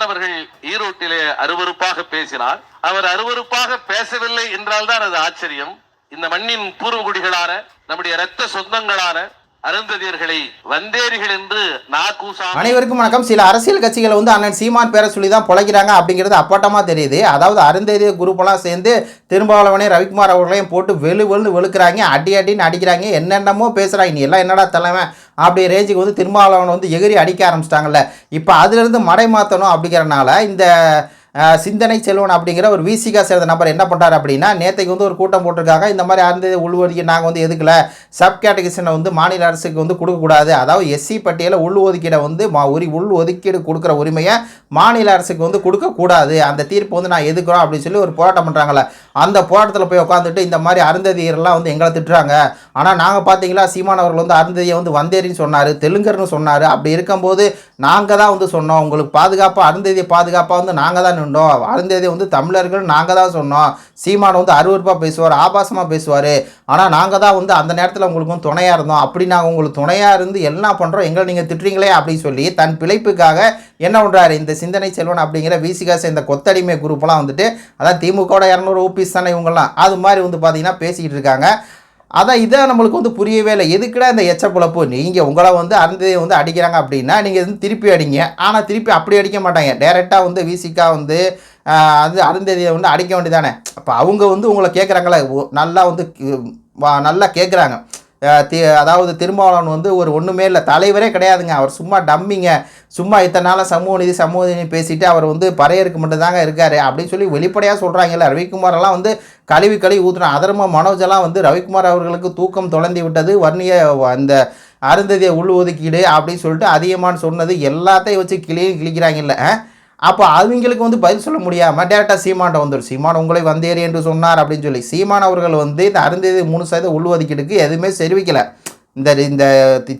சீமான் அவர்கள் ஈரோட்டிலே அருவருப்பாக பேசினார். அவர் அருவருப்பாக பேசவில்லை என்றால்தான் அது ஆச்சரியம். இந்த மண்ணின் பூர்வகுடிகளான நம்முடைய இரத்த சொந்தங்களான அனைவருக்கும் வணக்கம். சில அரசியல் கட்சிகளை வந்து அண்ணன் சீமான் பேரை சொல்லி தான் பொழைக்கிறாங்க அப்படிங்கிறது அப்பட்டமாக தெரியுது. அதாவது அருந்ததிய குரூப்பெல்லாம் சேர்ந்து திரும்பாவளவனே ரவிக்குமார் அவர்களையும் போட்டு வெளு வெளு வெளுக்கிறாங்க. அடி அடின்னு அடிக்கிறாங்க. என்னென்னமோ பேசுகிறாங்க நீ எல்லாம் என்னடா தலைமை அப்படி ரேஞ்சுக்கு வந்து திருமாவளவன் வந்து எகிரி அடிக்க ஆரம்பிச்சிட்டாங்கல்ல. இப்போ அதுலேருந்து மடை மாற்றணும் அப்படிங்கிறனால இந்த சிந்தனை செல்வன் அப்படிங்கிற ஒரு விசிகா சேர்ந்த நபர் என்ன பண்ணுறாரு அப்படின்னா நேற்றைக்கு வந்து ஒரு கூட்டம் போட்டிருக்காங்க. இந்த மாதிரி அருந்ததி உள்ஒதுக்கி நாங்கள் வந்து எதுக்கல? சப் கேட்டகரிசனை வந்து மாநில அரசுக்கு வந்து கொடுக்கக்கூடாது. அதாவது எஸ்சி பட்டியலில் உள் ஒதுக்கீடை வந்து மா உரி உள் ஒதுக்கீடு கொடுக்குற உரிமையை மாநில அரசுக்கு வந்து கொடுக்கக்கூடாது. அந்த தீர்ப்பு வந்து நான் எதுக்குறோம் அப்படின்னு சொல்லி ஒரு போராட்டம் பண்ணுறாங்களே அந்த போராட்டத்தில் போய் உட்காந்துட்டு இந்த மாதிரி அருந்ததியர்லாம் வந்து எங்களை திட்டுறாங்க. ஆனால் நாங்கள் பார்த்தீங்களா சீமான் அவர்கள் வந்து அருந்ததியை வந்து வந்தேரின்னு சொன்னார் தெலுங்கர்னு சொன்னார். அப்படி இருக்கும்போது நாங்கள் தான் வந்து சொன்னோம். உங்களுக்கு பாதுகாப்பாக அருந்ததியை பாதுகாப்பாக வந்து நாங்கள் தான் நின்றோம் அருந்ததி வந்து தமிழர்கள் நாங்கள் தான் சொன்னோம். சீமான் வந்து அருவருப்பாக பேசுவார் ஆபாசமாக பேசுவார். ஆனால் நாங்கள் தான் வந்து அந்த நேரத்தில் உங்களுக்கு துணையாக இருந்தோம். அப்படி நாங்கள் உங்களுக்கு துணையாக இருந்து என்ன பண்ணுறோம் எங்களை நீங்கள் திட்டுறீங்களே அப்படின்னு சொல்லி தன் பிழைப்புக்காக என்ன பண்ணுறாரு இந்த சிந்தனை செல்வன் அப்படிங்கிற விசிகா சேர்ந்த கொத்தடிமை குரூப்லாம் வந்துட்டு அதான் திமுகவோட இரநூறு ஓபிஸ் தானே இவங்கெல்லாம். அது மாதிரி வந்து பார்த்தீங்கன்னா பேசிக்கிட்டு இருக்காங்க. அதான் இதை நம்மளுக்கு வந்து புரியவே இல்லை. எதுக்குடா இந்த எச்ச குழப்பு? நீங்கள் உங்களை வந்து அருந்ததியை வந்து அடிக்கிறாங்க அப்படின்னா நீங்கள் வந்து திருப்பி அடிங்க. ஆனால் திருப்பி அப்படி அடிக்க மாட்டாங்க. டேரெக்டாக வந்து விசிக்கா வந்து அது அருந்ததியை வந்து அடிக்க வேண்டியதானே? அப்போ அவங்க வந்து உங்களை கேட்குறாங்களே நல்லா வந்து நல்லா கேட்குறாங்க அதாவது திருமாவளவன் வந்து ஒரு ஒன்றுமே இல்லை. தலைவரே கிடையாதுங்க. அவர் சும்மா டம்மிங்க சும்மா இத்தனை நாளாக சமூக நீதி சமூக நீதி பேசிட்டு அவர் வந்து பறையருக்கு மட்டும்தாங்க இருக்காரு அப்படின்னு சொல்லி வெளிப்படையாக சொல்கிறாங்கல்ல ரவிக்குமாரெல்லாம் வந்து கழுவி கழுவி ஊற்றுனா அதர்ம மனோஜெல்லாம் வந்து ரவிக்குமார் அவர்களுக்கு தூக்கம் தொலைந்து விட்டது. வர்ணிய அந்த அருந்ததியை உள் ஒதுக்கீடு அப்படின்னு சொல்லிட்டு அதிகமான்னு சொன்னது எல்லாத்தையும் வச்சு கிளியும் கிழிக்கிறாங்கல்ல. அப்போ அவங்களுக்கு வந்து பதில் சொல்ல முடியாமல் டேரெக்டாக சீமான்ட்ட வந்துடும் சீமான் உங்களை வந்தேறி என்று சொன்னார் அப்படின்னு சொல்லி. சீமான் அவர்கள் வந்து இந்த அருந்ததி மூணு சதவீத உள்ஒதுக்கீடுக்கு எதுவுமே தெரிவிக்கலை இந்த இந்த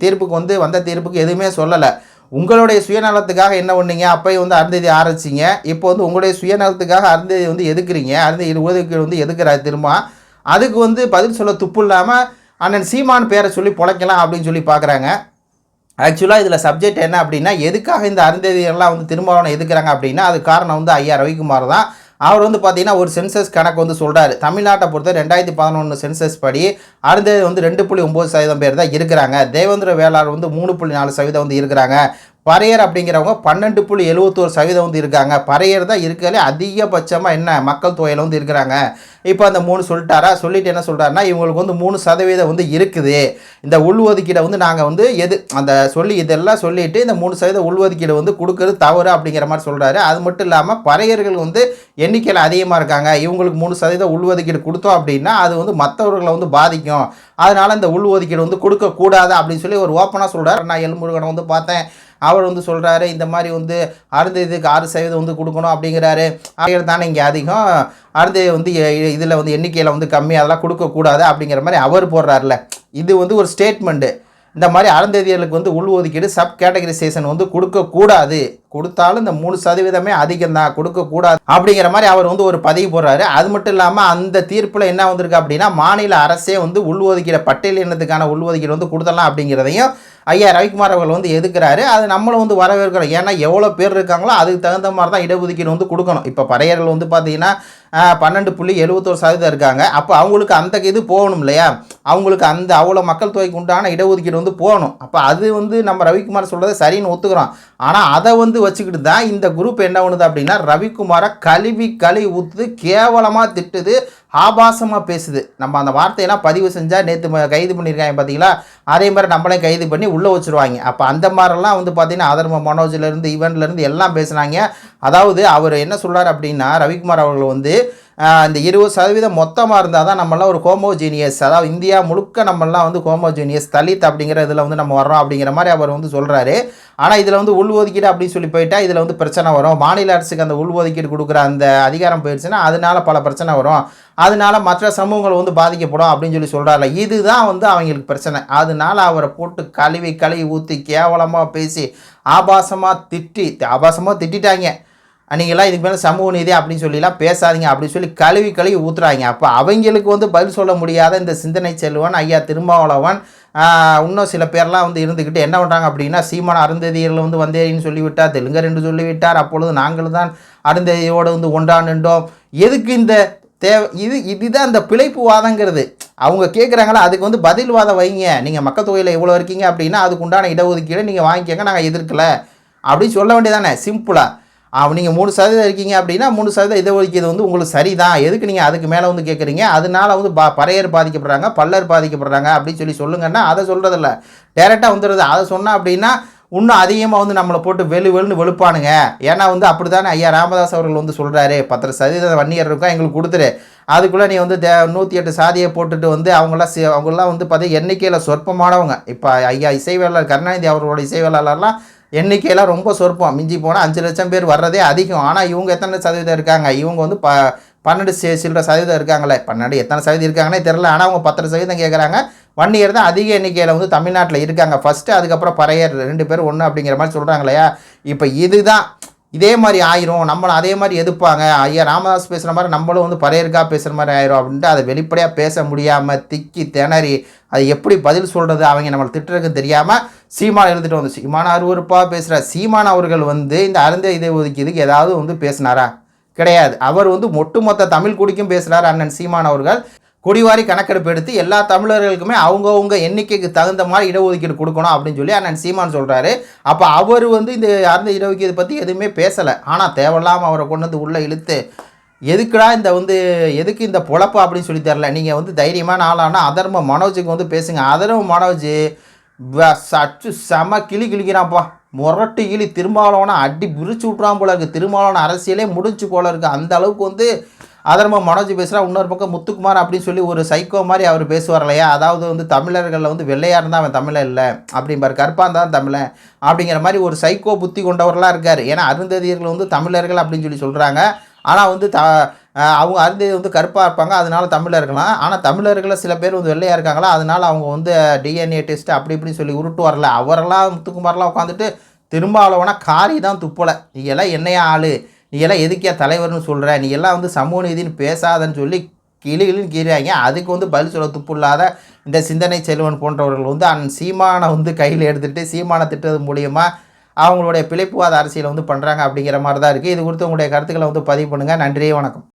தீர்ப்புக்கு வந்து வந்த தீர்ப்புக்கு எதுவுமே சொல்லலை. உங்களுடைய சுயநலத்துக்காக என்ன பண்ணீங்க? அப்போயும் வந்து அருந்ததி ஆரம்பிச்சிங்க. இப்போ வந்து உங்களுடைய சுயநலத்துக்காக அருந்ததி வந்து எதுக்குறீங்க? அருந்ததி உதவிக்கீடு வந்து எதுக்குறாரு திரும்ப அதுக்கு வந்து பதில் சொல்ல துப்பு இல்லாமல் அண்ணன் சீமான் பேரை சொல்லி பொழைக்கலாம் அப்படின்னு சொல்லி பார்க்குறாங்க ஆக்சுவலாக இதில் சப்ஜெக்ட் என்ன அப்படின்னா எதுக்காக இந்த அருந்ததியெல்லாம் வந்து திருமாவளவனை எதுக்குறாங்க அப்படின்னா அது காரணம் வந்து ஐயா ரவிக்குமார் தான். அவர் வந்து பார்த்தீங்கன்னா ஒரு சென்சஸ் கணக்கு வந்து சொல்கிறாரு தமிழ்நாட்டை பொறுத்த ரெண்டாயிரத்தி பதினொன்று சென்சஸ் படி அடுத்தது வந்து ரெண்டு புள்ளி ஒம்பது சதவீதம் பேர் தான் இருக்கிறாங்க. தேவேந்திர வேளாளர் வந்து மூணு புள்ளி நாலு சதவீதம் வந்து இருக்கிறாங்க. பறையர் அப்படிங்கிறவங்க பன்னெண்டு புள்ளி எழுபத்தோரு சதவீதம் வந்து இருக்காங்க. பறையர் தான் இருக்கிறதுலே அதிகபட்சமாக என்ன மக்கள் தொகையில் வந்து இருக்கிறாங்க. இப்போ அந்த மூணு சொல்லிட்டாரா? சொல்லிட்டு என்ன சொல்கிறாருன்னா இவங்களுக்கு வந்து மூணு சதவீதம் வந்து இருக்குது. இந்த உள்ஒதுக்கீடை வந்து நாங்கள் வந்து எது அந்த சொல்லி இதெல்லாம் சொல்லிட்டு இந்த மூணு சதவீத உள்ஒதுக்கீடு வந்து கொடுக்கறது தவறு அப்படிங்கிற மாதிரி சொல்கிறாரு அது மட்டும் இல்லாமல் பறையர்கள் வந்து எண்ணிக்கையில் அதிகமாக இருக்காங்க. இவங்களுக்கு மூணு சதவீத உள்ஒதுக்கீடு கொடுத்தோம் அப்படின்னா அது வந்து மற்றவர்களை வந்து பாதிக்கும். அதனால் இந்த உள்ஒதுக்கீடு வந்து கொடுக்கக்கூடாது அப்படின்னு சொல்லி ஒரு ஓப்பனாக சொல்கிறார் நான் எல்முருகனை வந்து பார்த்தேன். அவர் வந்து சொல்கிறாரு இந்த மாதிரி வந்து அருந்ததிக்கு ஆறு சதவீதம் வந்து கொடுக்கணும் அப்படிங்கிறாரு. அப்படிங்கிறது தானே இங்கே அதிகம். அருந்ததி வந்து இதில் வந்து எண்ணிக்கையில் வந்து கம்மி அதெல்லாம் கொடுக்கக்கூடாது அப்படிங்கிற மாதிரி அவர் போடுறாருல இது வந்து ஒரு ஸ்டேட்மெண்ட்டு இந்த மாதிரி அறந்தேதியர்களுக்கு வந்து உள் ஒதுக்கீடு சப் கேட்டகரைசேஷன் வந்து கொடுக்கக்கூடாது. கொடுத்தாலும் இந்த மூணு சதவீதமே அதிகம் தான் கொடுக்கக்கூடாது. அப்படிங்கிற மாதிரி அவர் வந்து ஒரு பதிவு போடுறாரு. அது மட்டும் இல்லாமல் அந்த தீர்ப்பில் என்ன வந்திருக்கு அப்படின்னா மாநில அரசே வந்து உள் ஒதுக்கீடு பட்டியல் இனத்துக்கான உள் ஒதுக்கீடு வந்து கொடுத்தலாம் அப்படிங்கிறதையும் ஐயா ரவிக்குமார் அவர்கள் வந்து எதுக்குறாரு? அது நம்மளும் வந்து வரவேற்கிறோம். ஏன்னா எவ்வளோ பேர் இருக்காங்களோ அதுக்கு தகுந்த மாதிரி தான் இடஒதுக்கீடு வந்து கொடுக்கணும். இப்போ பறையர்கள் வந்து பார்த்தீங்கன்னா பன்னெண்டு புள்ளி எழுபத்தோரு சதவீதம் இருக்காங்க. அப்போ அவங்களுக்கு அந்த இது போகணும் இல்லையா? அவங்களுக்கு அந்த அவ்வளோ மக்கள் தொகைக்கு உண்டான இடஒதுக்கீடு வந்து போகணும். அப்போ அது வந்து நம்ம ரவிக்குமார் சொல்கிறத சரின்னு ஒத்துக்கிறோம். ஆனால் அதை வந்து வச்சுக்கிட்டு தான் இந்த குரூப் என்ன பண்ணுது அப்படின்னா ரவிக்குமாரை கழுவி கழுவி ஊற்றுது கேவலமாக திட்டுது ஆபாசமாக பேசுது. நம்ம அந்த வார்த்தையெல்லாம் பதிவு செஞ்சால் நேற்று கைது பண்ணியிருக்காங்க பார்த்தீங்களா அதே மாதிரி நம்மளே கைது பண்ணி உள்ளே வச்சுருவாங்க. அப்போ அந்த மாதிரிலாம் வந்து பார்த்தீங்கன்னா அதர்ம மனோஜ்லேருந்து ஈவெண்ட்லேருந்து எல்லாம் பேசுனாங்க. அதாவது அவர் என்ன சொல்கிறார் அப்படின்னா ரவிக்குமார் அவர்கள் வந்து இந்த இருபது சதவீதம் மொத்தமாக இருந்தால் தான் நம்மளாம் ஒரு ஹோமோஜீனியஸ் அதாவது இந்தியா முழுக்க நம்மளாம் வந்து ஹோமோஜீனியஸ் தலித் அப்படிங்கிற இதில் வந்து நம்ம வர்றோம் அப்படிங்கிற மாதிரி அவர் வந்து சொல்கிறாரு ஆனால் இதில் வந்து உள்ஒதுக்கீடு அப்படின்னு சொல்லி போயிட்டா இதில் வந்து பிரச்சனை வரும். மாநில அரசுக்கு அந்த உள்ஒதுக்கீடு கொடுக்குற அந்த அதிகாரம் போயிடுச்சுன்னா அதனால பல பிரச்சனை வரும். அதனால மற்ற சமூகங்கள் வந்து பாதிக்கப்படும் அப்படின்னு சொல்லி சொல்கிறாருல இதுதான் வந்து அவங்களுக்கு பிரச்சனை. அதனால அவரை போட்டு கழுவி கழுவி ஊற்றி கேவலமாக பேசி ஆபாசமாக திட்டி ஆபாசமாக திட்டிட்டாங்க. நீங்களாம் இதுக்கு மேலே சமூக நீதி அப்படின்னு சொல்லிலாம் பேசாதீங்க. அப்படின்னு சொல்லி கழுவி கழுவி ஊற்றுறாங்க அப்போ அவங்களுக்கு வந்து பதில் சொல்ல முடியாத இந்த சிந்தனை செல்வன் ஐயா திருமாவளவன் இன்னும் சில பேர்லாம் வந்து இருந்துக்கிட்டு என்ன பண்ணுறாங்க அப்படின்னா சீமான அருந்ததியர்கள் வந்து வந்தேரின்னு சொல்லிவிட்டார் தெலுங்கர் என்று சொல்லிவிட்டார். அப்பொழுது நாங்கள் தான் அருந்ததியோடு வந்து ஒன்றா நின்றோம். எதுக்கு இந்த தேவை? இது இதுதான் இந்த பிழைப்பு வாதங்கிறது. அவங்க கேட்குறாங்களா அதுக்கு வந்து பதில் வாதம் வைங்க. நீங்கள் மக்கள் தொகையில் எவ்வளோ இருக்கீங்க அப்படின்னா அதுக்கு உண்டான இடஒதுக்கீடு நீங்கள் வாங்கிக்கங்க நாங்கள் எதிர்க்கலை. அப்படின்னு சொல்ல வேண்டியதானே சிம்பிளாக நீங்கள் மூணு சதவீதம் இருக்கீங்க அப்படின்னா மூணு சதவீதம் இடஒதுக்கீடு வந்து உங்களுக்கு சரிதான். எதுக்கு நீங்கள் அதுக்கு மேலே வந்து கேட்குறீங்க அதனால வந்து பா பறையர் பாதிக்கப்படுறாங்க பல்லர் பாதிக்கப்படுறாங்க அப்படின்னு சொல்லி சொல்லுங்கன்னா அதை சொல்கிறதில்ல டேரெக்டாக வந்துடுது அதை சொன்னால் அப்படின்னா இன்னும் அதிகமாக வந்து நம்மளை போட்டு வெளு வெளுன்னு வெளுப்பானுங்க. ஏன்னா வந்து அப்படி தானே ஐயா ராமதாஸ் அவர்கள் வந்து சொல்கிறாரு பத்து சதவீத வன்னியர் இருக்கா? எங்களுக்கு கொடுத்துரு. அதுக்குள்ளே நீ வந்து தே நூற்றி எட்டு சாதியை போட்டுட்டு வந்து அவங்களாம் சி அவங்களாம் வந்து பார்த்தீங்கன்னா எண்ணிக்கையில் சொற்பமானவங்க. இப்போ ஐயா இசைவேலர் கருணாநிதி அவர்களோட இசைவேலாளர்லாம் எண்ணிக்கையெல்லாம் ரொம்ப சொற்பம். மிஞ்சி போனால் அஞ்சு லட்சம் பேர் வர்றதே அதிகம். ஆனால் இவங்க எத்தனை சதவீதம் இருக்காங்க? இவங்க வந்து ப பன்னெண்டு சில்லற சதவீதம் இருக்காங்களே. பன்னெண்டு எத்தனை சதவீதம் இருக்காங்கன்னே தெரில ஆனால் அவங்க பத்தரை சதவீதம் கேட்குறாங்க வன்னியர் தான் அதிக எண்ணிக்கையில் வந்து தமிழ்நாட்டில் இருக்காங்க. ஃபஸ்ட்டு அதுக்கப்புறம் பறையர் ரெண்டு பேர் ஒன்று அப்படிங்கிற மாதிரி சொல்கிறாங்க இல்லையா? இப்போ இதுதான். இதே மாதிரி ஆயிரும் நம்மளை அதே மாதிரி எதிர்ப்பாங்க. ஐயா ராமதாஸ் பேசுகிற மாதிரி நம்மளும் வந்து பறையருக்கா பேசுகிற மாதிரி ஆயிரும் அப்படின்ட்டு அதை வெளிப்படையாக பேச முடியாமல் திக்கி திணறி அது எப்படி பதில் சொல்கிறது அவங்க நம்மளை திட்டுறதுக்கு தெரியாமல் சீமான் எழுதிட்டு வந்து சீமான அருவருப்பாக பேசுகிற சீமான் அவர்கள் வந்து இந்த அருந்த இதை ஒதுக்கியதுக்கு ஏதாவது வந்து பேசினாரா? கிடையாது. அவர் வந்து ஒட்டுமொத்த தமிழ் குடிக்கும் பேசுகிறார் அண்ணன் சீமான் அவர்கள். குடிவாரி கணக்கெடுப்பு எடுத்து எல்லா தமிழர்களுக்குமே அவங்கவுங்க எண்ணிக்கைக்கு தகுந்த மாதிரி இடஒதுக்கீடு கொடுக்கணும் அப்படின்னு சொல்லி அண்ணன் சீமான் சொல்கிறாரு அப்போ அவர் வந்து இந்த அந்த இடஒதுக்கீடு பற்றி எதுவுமே பேசலை. ஆனால் தேவையில்லாமல் அவரை கொண்டு வந்து உள்ளே இழுத்து எதுக்குடா இந்த வந்து எதுக்கு இந்த பொழப்பு? அப்படின்னு சொல்லி தரல. நீங்கள் வந்து தைரியமான ஆளானா அதர்ம மனோஜுக்கு வந்து பேசுங்க. அதர்ம மனோஜ் சச்சு செம கிளி கிளிக்கிறான்ப்பா முரட்டு கிளி திருமாவளவனை அடி விரிச்சு விட்றான் போல இருக்குது திருமாவளவன் அரசியலே முடிஞ்சு போல இருக்குது அந்த அளவுக்கு வந்து அதர்ம மனோஜ் பேசுகிறா இன்னொரு பக்கம் முத்துக்குமார் அப்படின்னு சொல்லி ஒரு சைக்கோ மாதிரி அவர் பேசுவார் இல்லையா அதாவது வந்து தமிழர்களில் வந்து வெள்ளையாக இருந்தால் அவன் தமிழன் இல்லை. அப்படிம்பார். கற்பான் தான் தமிழன். அப்படிங்கிற மாதிரி ஒரு சைக்கோ புத்தி கொண்டவர்களாக இருக்கார். ஏன்னா அருந்ததியர்கள் வந்து தமிழர்கள் அப்படின்னு சொல்லி சொல்கிறாங்க ஆனால் வந்து த அவங்க அருந்ததி வந்து கருப்பாக இருப்பாங்க. அதனால தமிழர்களாம் ஆனால் தமிழர்களில் சில பேர் வந்து வெள்ளையாக இருக்காங்களா? அதனால அவங்க வந்து டிஎன்ஏ டெஸ்ட் அப்படி இப்படின்னு சொல்லி உருட்டு வரல அவரெல்லாம் முத்துக்குமாரெலாம் உட்காந்துட்டு திரும்ப திரும்பாவளவனா காரி தான் துப்பலை. நீ எல்லாம் என்னையா ஆள்? நீ எல்லாம் எதுக்கே தலைவர்னு சொல்கிற நீ எல்லாம் வந்து சமூக நீதினு பேசாதன்னு சொல்லி கிளி கிளின்னு கீறாங்க அதுக்கு வந்து பதில் சொல்ல துப்பு இல்லாத இந்த சிந்தனை செல்வன் போன்றவர்கள் வந்து அந் சீமானை வந்து கையில் எடுத்துகிட்டு சீமானை திட்டது மூலியமாக அவங்களுடைய பிழைப்புவாத அரசியலை வந்து பண்ணுறாங்க அப்படிங்கிற மாதிரி தான் இருக்குது இது குறித்து உங்களுடைய கருத்துக்களை வந்து பதிவு பண்ணுங்கள் நன்றி வணக்கம்.